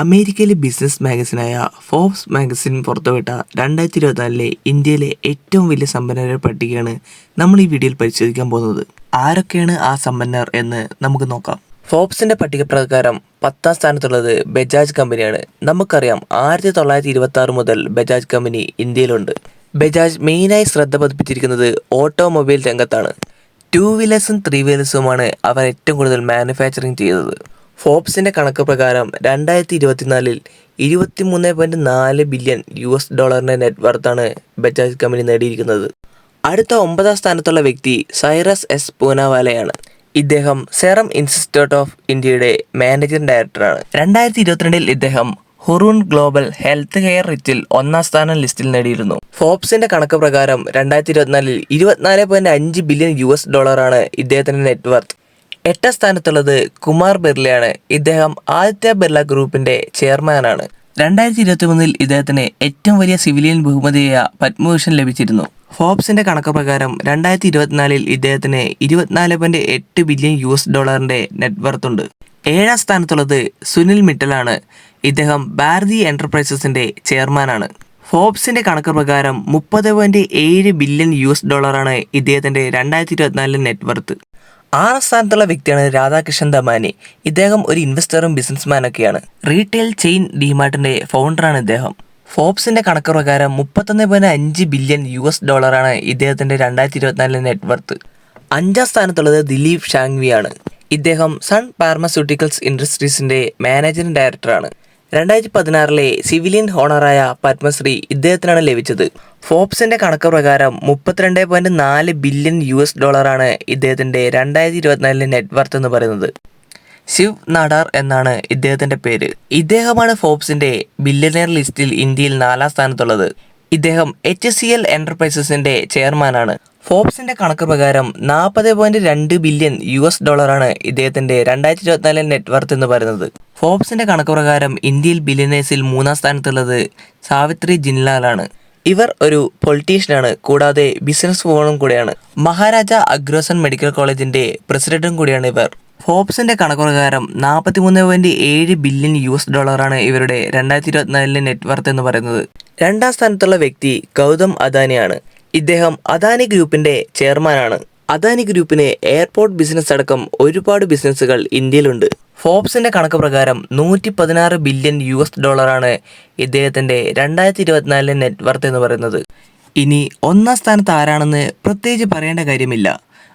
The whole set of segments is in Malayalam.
അമേരിക്കയിലെ ബിസിനസ് മാഗസിനായ ഫോബ്സ് മാഗസിൻ പുറത്തുവിട്ട രണ്ടായിരത്തി ഇരുപത്തിനാലിലെ ഇന്ത്യയിലെ ഏറ്റവും വലിയ സമ്പന്നരുടെ പട്ടികയാണ് നമ്മൾ ഈ വീഡിയോയിൽ പരിശോധിക്കാൻ പോകുന്നത്. ആരൊക്കെയാണ് ആ സമ്പന്നർ എന്ന് നമുക്ക് നോക്കാം. ഫോർബ്സിന്റെ പട്ടിക പ്രകാരം പത്താം സ്ഥാനത്തുള്ളത് ബജാജ് കമ്പനിയാണ്. നമുക്കറിയാം ആയിരത്തി തൊള്ളായിരത്തി ഇരുപത്തി ആറ് മുതൽ ബജാജ് കമ്പനി ഇന്ത്യയിലുണ്ട്. ബജാജ് മെയിനായി ശ്രദ്ധ പതിപ്പിച്ചിരിക്കുന്നത് ഓട്ടോമൊബൈൽ രംഗത്താണ്. ടു വീലേഴ്സും ത്രീ വീലേഴ്സുമാണ് അവർ ഏറ്റവും കൂടുതൽ മാനുഫാക്ചറിങ് ചെയ്തത്. ഫോബ്സിന്റെ കണക്ക് പ്രകാരം രണ്ടായിരത്തി ഇരുപത്തിനാലിൽ ഇരുപത്തിമൂന്ന് പോയിന്റ് നാല് ബില്യൺ യു എസ് ഡോളറിന്റെ നെറ്റ്വർത്താണ് ബജാജ് കമ്പനി നേടിയിരിക്കുന്നത്. അടുത്ത ഒമ്പതാം സ്ഥാനത്തുള്ള വ്യക്തി സൈറസ് എസ് പൂനാവാലയാണ്. ഇദ്ദേഹം സെറം ഇൻസ്റ്റിറ്റ്യൂട്ട് ഓഫ് ഇന്ത്യയുടെ മാനേജിംഗ് ഡയറക്ടറാണ്. രണ്ടായിരത്തി ഇരുപത്തിരണ്ടിൽ ഇദ്ദേഹം ഹുറൂൺ ഗ്ലോബൽ ഹെൽത്ത് കെയർ റിറ്റിൽ ഒന്നാം സ്ഥാനം ലിസ്റ്റിൽ നേടിയിരുന്നു. ഫോബ്സിന്റെ കണക്ക് പ്രകാരം രണ്ടായിരത്തി ഇരുപത്തിനാലിൽ ഇരുപത്തിനാല് പോയിന്റ് അഞ്ച് ബില്യൺ യു എസ് ഡോളറാണ് ഇദ്ദേഹത്തിന്റെ നെറ്റ് വർത്ത്. എട്ടാം സ്ഥാനത്തുള്ളത് കുമാർ ബിർലയാണ് ഇദ്ദേഹം ആദിത്യ ബിർല ഗ്രൂപ്പിന്റെ ചെയർമാനാണ്. രണ്ടായിരത്തി ഇരുപത്തി മൂന്നിൽ ഇദ്ദേഹത്തിന് ഏറ്റവും വലിയ സിവിലിയൻ ബഹുമതിയായ പത്മഭൂഷൺ ലഭിച്ചിരുന്നു. ഫോബ്സിന്റെ കണക്ക് പ്രകാരം രണ്ടായിരത്തി ഇരുപത്തിനാലിൽ ഇദ്ദേഹത്തിന് ഇരുപത്തിനാല് പോയിന്റ് എട്ട് ബില്യൺ യു എസ് ഡോളറിന്റെ നെറ്റ്വർത്ത് ഉണ്ട്. ഏഴാം സ്ഥാനത്തുള്ളത് സുനിൽ മിട്ടലാണ്. ഇദ്ദേഹം ഭാരതി എന്റർപ്രൈസസിന്റെ ചെയർമാനാണ്. ഫോബ്സിന്റെ കണക്ക് പ്രകാരം മുപ്പത് പോയിന്റ് ഏഴ് ബില്യൺ യു എസ് ഡോളറാണ് ഇദ്ദേഹത്തിന്റെ രണ്ടായിരത്തി ഇരുപത്തിനാലിലെ നെറ്റ്വർത്ത് ആറാം സ്ഥാനത്തുള്ള വ്യക്തിയാണ് രാധാകൃഷ്ണൻ ദമാനി ഇദ്ദേഹം ഒരു ഇൻവെസ്റ്ററും ബിസിനസ്മാനൊക്കെയാണ് റീറ്റെയിൽ ചെയിൻ ഡിമാർട്ടിന്റെ ഫൗണ്ടറാണ് ഇദ്ദേഹം. ഫോബ്സിന്റെ കണക്ക് പ്രകാരം മുപ്പത്തൊന്ന് പോയിന്റ് അഞ്ച് ബില്യൺ യു എസ് ഡോളറാണ് ഇദ്ദേഹത്തിന്റെ രണ്ടായിരത്തി ഇരുപത്തിനാലിലെ നെറ്റ്വർത്ത് അഞ്ചാം സ്ഥാനത്തുള്ളത് ദിലീപ് ഷാങ്വിയാണ്. ഇദ്ദേഹം സൺ ഫാർമസ്യൂട്ടിക്കൽസ് ഇൻഡസ്ട്രീസിന്റെ മാനേജിംഗ് ഡയറക്ടറാണ് രണ്ടായിരത്തി പതിനാറിലെ സിവിലിയൻ ഹോണറായ പത്മശ്രീ ഇദ്ദേഹത്തിനാണ് ലഭിച്ചത്. ഫോബ്സിന്റെ കണക്ക് പ്രകാരം മുപ്പത്തിരണ്ട് പോയിന്റ് നാല് ബില്യൺ യു എസ് ഡോളറാണ് ഇദ്ദേഹത്തിന്റെ രണ്ടായിരത്തി ഇരുപത്തിനാലിലെ നെറ്റ്വർത്ത് എന്ന് പറയുന്നത്. ശിവ് നാടാർ എന്നാണ് ഇദ്ദേഹത്തിന്റെ പേര്. ഇദ്ദേഹമാണ് ഫോബ്സിന്റെ ബില്യണയർ ലിസ്റ്റിൽ ഇന്ത്യയിൽ നാലാം സ്ഥാനത്തുള്ളത്. ഇദ്ദേഹം എച്ച് സി എൽ എന്റർപ്രൈസസിന്റെ ചെയർമാനാണ് ഫോബ്സിന്റെ കണക്ക് പ്രകാരം നാൽപ്പത് പോയിന്റ് രണ്ട് ബില്യൺ യു എസ് ഡോളറാണ് ഇദ്ദേഹത്തിന്റെ രണ്ടായിരത്തി ഇരുപത്തിനാലിലെ നെറ്റ്വർത്ത് എന്ന് പറയുന്നത്. ഫോബ്സിന്റെ കണക്ക് പ്രകാരം ഇന്ത്യയിൽ ബില്യനേഴ്സിൽ മൂന്നാം സ്ഥാനത്തുള്ളത് സാവിത്രി ജിൻലാലാണ്. ഇവർ ഒരു പൊളിറ്റീഷ്യനാണ് കൂടാതെ ബിസിനസ് വുമണും കൂടിയാണ്. മഹാരാജ അഗ്രോസൺ മെഡിക്കൽ കോളേജിന്റെ പ്രസിഡന്റും കൂടിയാണ് ഇവർ. ഫോബ്സിന്റെ കണക്ക് പ്രകാരം നാൽപ്പത്തി മൂന്ന് പോയിന്റ് ഏഴ് ബില്യൺ യു എസ് ഡോളറാണ് ഇവരുടെ രണ്ടായിരത്തി ഇരുപത്തിനാലിലെ നെറ്റ്വർത്ത് എന്ന് പറയുന്നത്. രണ്ടാം സ്ഥാനത്തുള്ള വ്യക്തി ഗൗതം അദാനിയാണ്. ഇദ്ദേഹം അദാനി ഗ്രൂപ്പിന്റെ ചെയർമാനാണ്. അദാനി ഗ്രൂപ്പിന് എയർപോർട്ട് ബിസിനസ് അടക്കം ഒരുപാട് ബിസിനസ്സുകൾ ഇന്ത്യയിലുണ്ട്. ഫോബ്സിന്റെ കണക്ക് പ്രകാരം നൂറ്റി പതിനാറ് ബില്യൺ യു എസ് ഡോളറാണ് ഇദ്ദേഹത്തിന്റെ രണ്ടായിരത്തി ഇരുപത്തിനാലിലെ നെറ്റ്വർത്ത് എന്ന് പറയുന്നത്. ഇനി ഒന്നാം സ്ഥാനത്ത് ആരാണെന്ന് പ്രത്യേകിച്ച് പറയേണ്ട കാര്യമില്ല.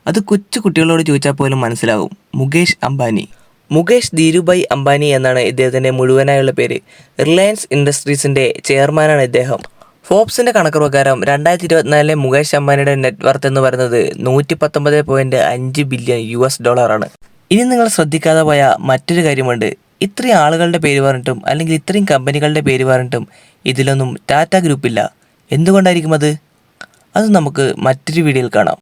അത് കൊച്ചു കുട്ടികളോട് ചോദിച്ചാൽ പോലും മനസ്സിലാവും. മുകേഷ് അംബാനി. മുകേഷ് ധീരുഭായ് അംബാനി എന്നാണ് ഇദ്ദേഹത്തിന്റെ മുഴുവനായുള്ള പേര്. റിലയൻസ് ഇൻഡസ്ട്രീസിന്റെ ചെയർമാനാണ് ഇദ്ദേഹം. ഫോബ്സിന്റെ കണക്ക് പ്രകാരം രണ്ടായിരത്തി ഇരുപത്തിനാലിലെ മുകേഷ് അംബാനിയുടെ നെറ്റ്വർത്ത് എന്ന് പറയുന്നത് നൂറ്റി പത്തൊമ്പത് പോയിന്റ് അഞ്ച് ബില്യൺ യു എസ് ഡോളറാണ്. ഇനി നിങ്ങൾ ശ്രദ്ധിക്കാതെ പോയ മറ്റൊരു കാര്യമുണ്ട്. ഇത്രയും ആളുകളുടെ പേര് പറഞ്ഞിട്ടും അല്ലെങ്കിൽ ഇത്രയും കമ്പനികളുടെ പേര് പറഞ്ഞിട്ടും ഇതിലൊന്നും ടാറ്റ ഗ്രൂപ്പില്ല. എന്തുകൊണ്ടായിരിക്കും അത്? അത് നമുക്ക് മറ്റൊരു വീഡിയോയിൽ കാണാം.